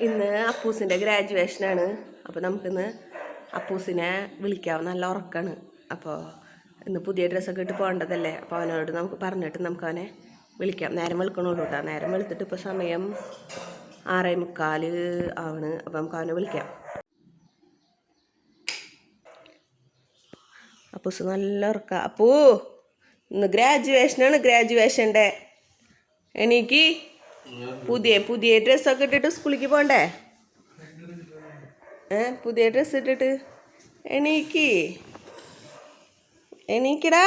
ഇന്ന് അപ്പൂസിന്റെ ഗ്രാജുവേഷനാണ്. അപ്പോൾ നമുക്കിന്ന് അപ്പൂസിനെ വിളിക്കാം. നല്ല ഉറക്കാണ്. അപ്പോൾ ഇന്ന് പുതിയ ഡ്രസ്സൊക്കെ ഇട്ട് പോകേണ്ടതല്ലേ? അപ്പോൾ അവനോട് നമുക്ക് പറഞ്ഞിട്ട് നമുക്ക് അവനെ വിളിക്കാം. നേരം വെളുക്കണുള്ളൂ കേട്ടോ നേരം വെളുത്തിട്ട് ഇപ്പോൾ സമയം ആറേ മുക്കാൽ ആണ്. അപ്പോൾ നമുക്ക് അവനെ വിളിക്കാം. അപ്പൂസ് നല്ല ഉറക്ക. അപ്പൂ ഇന്ന് ഗ്രാജുവേഷനാണ് ഗ്രാജുവേഷന്റെ. എനിക്ക് പുതിയ പുതിയ ഡ്രസ്സൊക്കെ ഇട്ടിട്ട് സ്കൂളിലേക്ക് പോകണ്ടേ ഏ പുതിയ ഡ്രസ്സ് ഇട്ടിട്ട്? എണീക്ക്. എണീക്കടാ.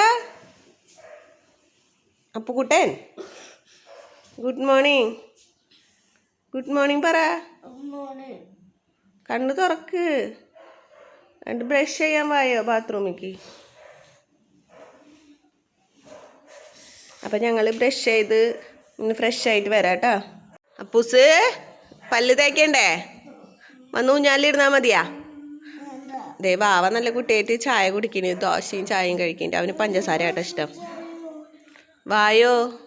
Appukuttan good morning good morning പറ. കണ്ണ് തുറക്ക്. എന്നിട്ട് ബ്രഷ് ചെയ്യാൻ വായോ ബാത്റൂമിക്ക് അപ്പം ഞങ്ങൾ ബ്രഷ് ചെയ്ത് ഇന്ന് ഫ്രഷ് ആയിട്ട് വരാം കേട്ടോ അപ്പൂസ് പല്ല് തേക്കണ്ടേ? വന്ന് ഊഞ്ഞാലിരുന്നാൽ മതിയാ? ദേ ബാവ നല്ല കുട്ടിയായിട്ട് ചായ കുടിക്കണ്. ദോശയും ചായയും കഴിക്കണ്ടേ. അവന് പഞ്ചസാര ആട്ടോ ഇഷ്ടം. വായോ?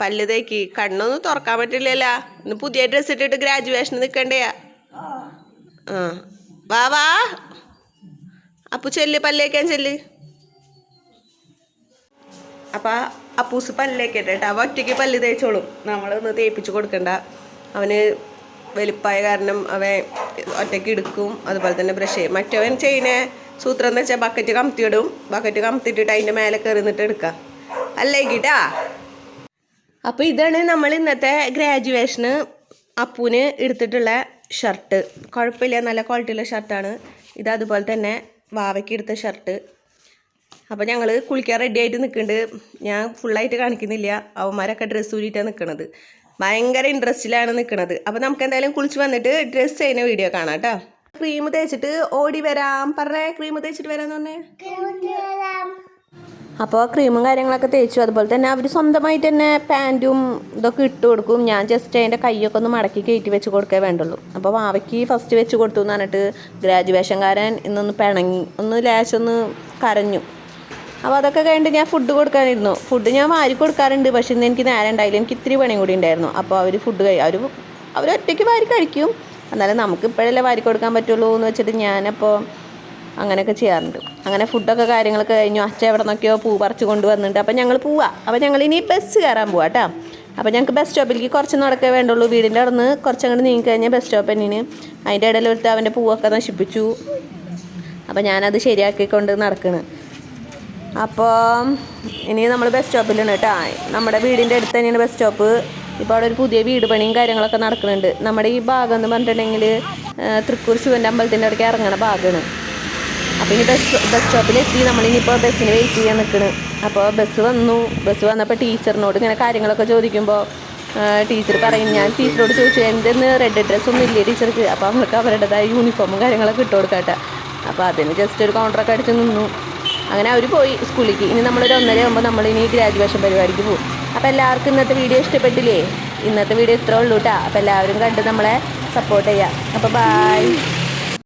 പല്ല് തേക്കി. കണ്ണൊന്നും തുറക്കാൻ പറ്റില്ലല്ലോ. ഇന്ന് പുതിയ ഡ്രസ്സ് ഇട്ടിട്ട് ഗ്രാജുവേഷൻ നിൽക്കണ്ടേയാ ആ. വാ വാ. അപ്പു ചെല്ല് പല്ലേക്കാൻ ചെല്ല്. അപ്പം അപ്പൂസ് പല്ലേക്കട്ടെ കേട്ടോ. അവ ഒറ്റയ്ക്ക് പല്ല് തേച്ചോളും. നമ്മളൊന്ന് തേപ്പിച്ച് കൊടുക്കണ്ട. അവന് വലിപ്പായ കാരണം അവൻ ഒറ്റയ്ക്ക് എടുക്കും. അതുപോലെ തന്നെ ബ്രഷ് ചെയ്യും. മറ്റവൻ ചെയ്യുന്ന സൂത്രം എന്ന് വെച്ചാൽ ബക്കറ്റ് കമത്തിയിടും ബക്കറ്റ് കമത്തിയിട്ടിട്ട് അതിന്റെ മേലെ കയറി നിന്നിട്ട് എടുക്കാം. അല്ലേക്കിട്ടാ അപ്പോൾ ഇതാണ് നമ്മൾ ഇന്നത്തെ ഗ്രാജുവേഷന് അപ്പൂന് എടുത്തിട്ടുള്ള ഷർട്ട് കുഴപ്പമില്ല. നല്ല ക്വാളിറ്റിയുള്ള ഷർട്ടാണ് ഇത് അതുപോലെ തന്നെ വാവയ്ക്ക് എടുത്ത ഷർട്ട് അപ്പോൾ ഞങ്ങൾ കുളിക്കാൻ റെഡി ആയിട്ട് നിൽക്കുന്നുണ്ട് ഞാൻ ഫുള്ളായിട്ട് കാണിക്കുന്നില്ല. അവന്മാരൊക്കെ ഡ്രസ്സ് ഊരിയിട്ടാണ് നിൽക്കുന്നത് ഭയങ്കര ഇൻട്രസ്റ്റിലാണ് നിൽക്കുന്നത് അപ്പോൾ നമുക്ക് എന്തായാലും കുളിച്ച് വന്നിട്ട് ഡ്രസ്സ് ചെയ്യുന്ന വീഡിയോ കാണാം കേട്ടോ ക്രീം തേച്ചിട്ട് ഓടി വരാം. പറഞ്ഞേ ക്രീം തേച്ചിട്ട് വരാന്ന് പറഞ്ഞേ. അപ്പോൾ ക്രീമും കാര്യങ്ങളൊക്കെ തേച്ചു. അതുപോലെ തന്നെ അവർ സ്വന്തമായിട്ട് തന്നെ പാന്റും ഇതൊക്കെ ഇട്ട് കൊടുക്കും. ഞാൻ ജസ്റ്റ് അതിന്റെ കൈയൊക്കെ ഒന്ന് മടക്കി കയറ്റി വെച്ച് കൊടുക്കേ വേണ്ടുള്ളൂ. അപ്പോൾ വാവയ്ക്ക് ഫസ്റ്റ് വെച്ച് കൊടുത്തു എന്ന് പറഞ്ഞിട്ട് ഗ്രാജുവേഷൻകാരൻ ഇന്നൊന്ന് പിണങ്ങി ഒന്ന് ലാശൊന്ന് കരഞ്ഞു. അപ്പോൾ അതൊക്കെ കഴിഞ്ഞിട്ട് ഞാൻ ഫുഡ് കൊടുക്കാനിരുന്നു. ഫുഡ് ഞാൻ വാരി കൊടുക്കാറുണ്ട് പക്ഷേ ഇന്ന് എനിക്ക് നേരം ഉണ്ടായില്ല. എനിക്ക് ഇത്തിരി പണി കൂടി ഉണ്ടായിരുന്നു. അപ്പോൾ അവർ ഫുഡ് കഴി അവർ അവർ ഒറ്റയ്ക്ക് വാരി കഴിക്കും. എന്നാലും നമുക്ക് ഇപ്പോഴല്ലേ വാരി കൊടുക്കാൻ പറ്റുള്ളൂ എന്ന് വെച്ചിട്ട് ഞാനപ്പോൾ അങ്ങനെയൊക്കെ ചെയ്യാറുണ്ട്. അങ്ങനെ ഫുഡൊക്കെ കാര്യങ്ങളൊക്കെ കഴിഞ്ഞു. അച്ഛ എവിടെ നിന്നൊക്കെയോ പൂ പറിച്ച് കൊണ്ടുവന്നിട്ടുണ്ട് അപ്പോൾ ഞങ്ങൾ പോവാം. അപ്പോൾ ഞങ്ങൾ ഇനി ബസ് കയറാൻ പോവാം കേട്ടോ അപ്പോൾ ഞങ്ങൾക്ക് ബസ് സ്റ്റോപ്പിലേക്ക് കുറച്ച് നടക്കേ വേണ്ടുള്ളൂ. വീടിന്റെ അവിടെ നിന്ന് കുറച്ചങ്ങോട്ട് നീങ്ങി കഴിഞ്ഞാൽ ബസ് സ്റ്റോപ്പ് തന്നെയാണ്. അതിന്റെ ഇടയിൽ ഒരുത്ത അവന്റെ പൂവൊക്കെ നശിപ്പിച്ചു. അപ്പോൾ ഞാനത് ശരിയാക്കിക്കൊണ്ട് നടക്കണ്. അപ്പോൾ ഇനി നമ്മൾ ബസ് സ്റ്റോപ്പിലാണ് കേട്ടോ. നമ്മുടെ വീടിന്റെ അടുത്ത് തന്നെയാണ് ബസ് സ്റ്റോപ്പ് ഇപ്പോൾ അവിടെ ഒരു പുതിയ വീട് പണിയും കാര്യങ്ങളൊക്കെ നടക്കുന്നുണ്ട്. നമ്മുടെ ഈ ഭാഗം എന്ന് പറഞ്ഞിട്ടുണ്ടെങ്കിൽ തൃക്കൂർ ശിവന്റെ അമ്പലത്തിന്റെ അവിടേക്ക് ഇറങ്ങണ ഭാഗമാണ് അപ്പോൾ ഇനി ബസ് ബസ് സ്റ്റോപ്പിലെത്തി നമ്മളിനിപ്പോൾ ബസ്സിന് വെയിറ്റ് ചെയ്യാൻ നിൽക്കണ് അപ്പോൾ ബസ് വന്നു. ബസ് വന്നപ്പോൾ ടീച്ചറിനോട് ഇങ്ങനെ കാര്യങ്ങളൊക്കെ ചോദിക്കുമ്പോൾ ടീച്ചർ പറയും ഞാൻ ടീച്ചറോട് ചോദിച്ചു എന്തെന്ന്? റെഡ് ഡ്രസ്സൊന്നും ഇല്ലേ ടീച്ചർക്ക്? അപ്പോൾ അവർക്ക് അവരുടേതായ യൂണിഫോമും കാര്യങ്ങളൊക്കെ ഇട്ട് കൊടുക്കട്ടെ. അപ്പോൾ അതിന് ജസ്റ്റ് ഒരു കൗണ്ടറൊക്കെ അടിച്ച് നിന്നു. അങ്ങനെ അവർ പോയി സ്കൂളിലേക്ക്. ഇനി നമ്മളൊരു ഒന്നര ആകുമ്പോൾ നമ്മളിനി ഗ്രാജുവേഷൻ പരിപാടിക്ക് പോകും അപ്പോൾ എല്ലാവർക്കും ഇന്നത്തെ വീഡിയോ ഇഷ്ടപ്പെട്ടില്ലേ? ഇന്നത്തെ വീഡിയോ ഇത്രേ ഉള്ളൂ കേട്ടോ അപ്പോൾ എല്ലാവരും കണ്ട് നമ്മളെ സപ്പോർട്ട് ചെയ്യാം. അപ്പോൾ ബായ്